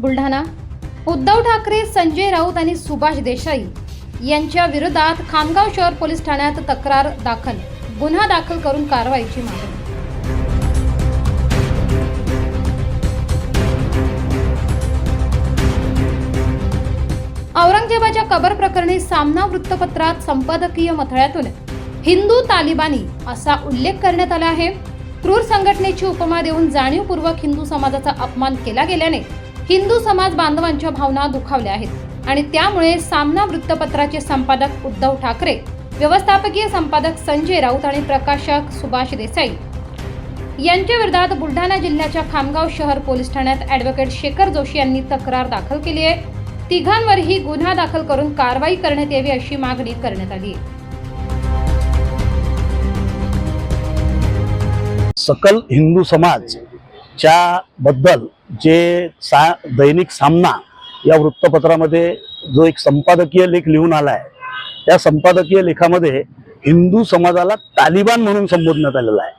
बुलढाणा. उद्धव ठाकरे संजय राऊत आणि सुभाष देसाई यांच्या विरोधात खामगाव शहर पोलीस ठाण्यात तक्रार दाखल. गुन्हा दाखल करून कारवाईची मागणी. औरंगजेबाच्या कबर प्रकरणी सामना वृत्तपत्रात संपादकीय मथळ्यातून हिंदू तालिबानी असा उल्लेख करण्यात आला आहे. क्रूर संघटनेची उपमा देऊन जाणीवपूर्वक हिंदू समाजाचा अपमान केला गेल्याने हिंदू समाज बांधवांच्या भावना दुखावल्या आहेत आणि त्यामुळे सामना वृत्तपत्राचे संपादक उद्धव ठाकरे व्यवस्थापकीय संपादक संजय राऊत आणि प्रकाशक सुभाष देसाई यांच्या विरोधात बुलढाणा जिल्ह्याच्या खामगाव शहर पोलीस ठाण्यात ॲडव्होकेट शेखर जोशी यांनी तक्रार दाखल केली आहे. तिघांवरही गुन्हा दाखल करून कारवाई करण्यात यावी अशी मागणी करण्यात आली सकल हिंदू समाजच्या बद्दल जे सा दैनिक सामना या वृत्तपत्रामध्ये जो एक संपादकीय लेख लिहून आला आहे त्या संपादकीय लेखामध्ये हिंदू समाजाला तालिबान म्हणून संबोधण्यात आलेला आहे.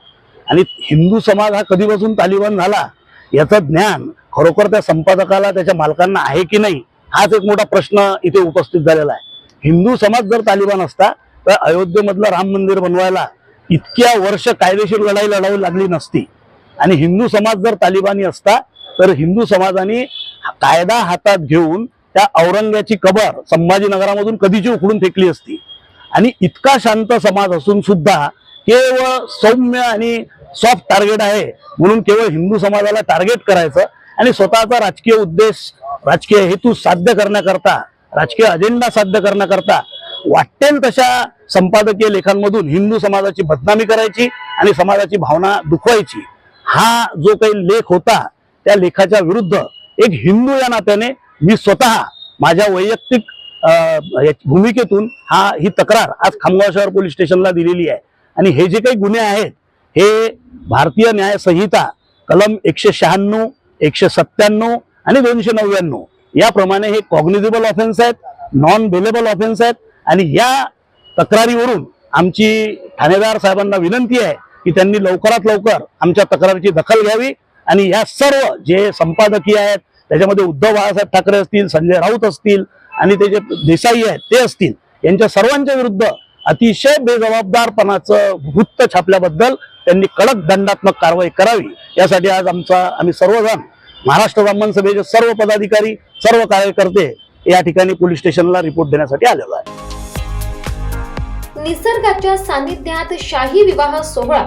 आणि हिंदू समाज हा कधीपासून तालिबान झाला याचं ज्ञान खरोखर त्या संपादकाला त्याच्या मालकांना आहे की नाही हाच एक मोठा प्रश्न इथे उपस्थित झालेला आहे. हिंदू समाज जर तालिबान असता तर अयोध्येमधलं राम मंदिर बनवायला इतक्या वर्ष कायदेशीर लढाई लढावी लागली नसती. आणि हिंदू समाज जर तालिबानी असता तर हिंदू समाजाने कायदा हातात घेऊन त्या औरंग्याची कबर संभाजीनगरामधून कधीची उखडून फेकली असती. आणि इतका शांत समाज असून सुद्धा केवळ सौम्य आणि सॉफ्ट टार्गेट आहे. म्हणून केवळ हिंदू समाजाला टार्गेट करायचं आणि स्वतःचा राजकीय उद्देश राजकीय हेतू साध्य करण्याकरता राजकीय अजेंडा साध्य करण्याकरता वाटेल तशा संपादकीय लेखांमधून हिंदू समाजाची बदनामी करायची आणि समाजाची भावना दुखवायची. हा जो काही लेख होता त्या लेखाच्या विरुद्ध एक हिंदू या नात्याने मी स्वतः माझ्या वैयक्तिक भूमिकेतून हा ही तक्रार आज खामगाव शहर पोलीस स्टेशनला दिलेली आहे. आणि हे जे काही गुन्हे आहेत हे भारतीय न्याय संहिता कलम एकशे शहाण्णव एकशे सत्त्याण्णव आणि दोनशे नव्याण्णव याप्रमाणे हे कॉग्निझेबल ऑफेन्स आहेत नॉन बेलेबल ऑफेन्स आहेत आणि या तक्रारीवरून आमची ठाणेदार साहेबांना विनंती आहे की त्यांनी लवकरात लवकर आमच्या तक्रारीची दखल घ्यावी. आणि या सर्व जे संपादकीय आहेत त्याच्यामध्ये उद्धव बाळासाहेब ठाकरे असतील संजय राऊत असतील आणि ते जे देसाई आहेत ते असतील यांच्या सर्वांच्या विरुद्ध अतिशय बेजबाबदारपणाचं वृत्त छापल्याबद्दल त्यांनी कडक दंडात्मक कारवाई करावी. यासाठी आज आमचा आम्ही सर्वजण महाराष्ट्र ब्राह्मण सभेचे सर्व पदाधिकारी सर्व कार्यकर्ते या ठिकाणी पोलीस स्टेशनला रिपोर्ट देण्यासाठी आलेलो आहे. निसर्गाच्या सानिध्यात शाही विवाह सोहळा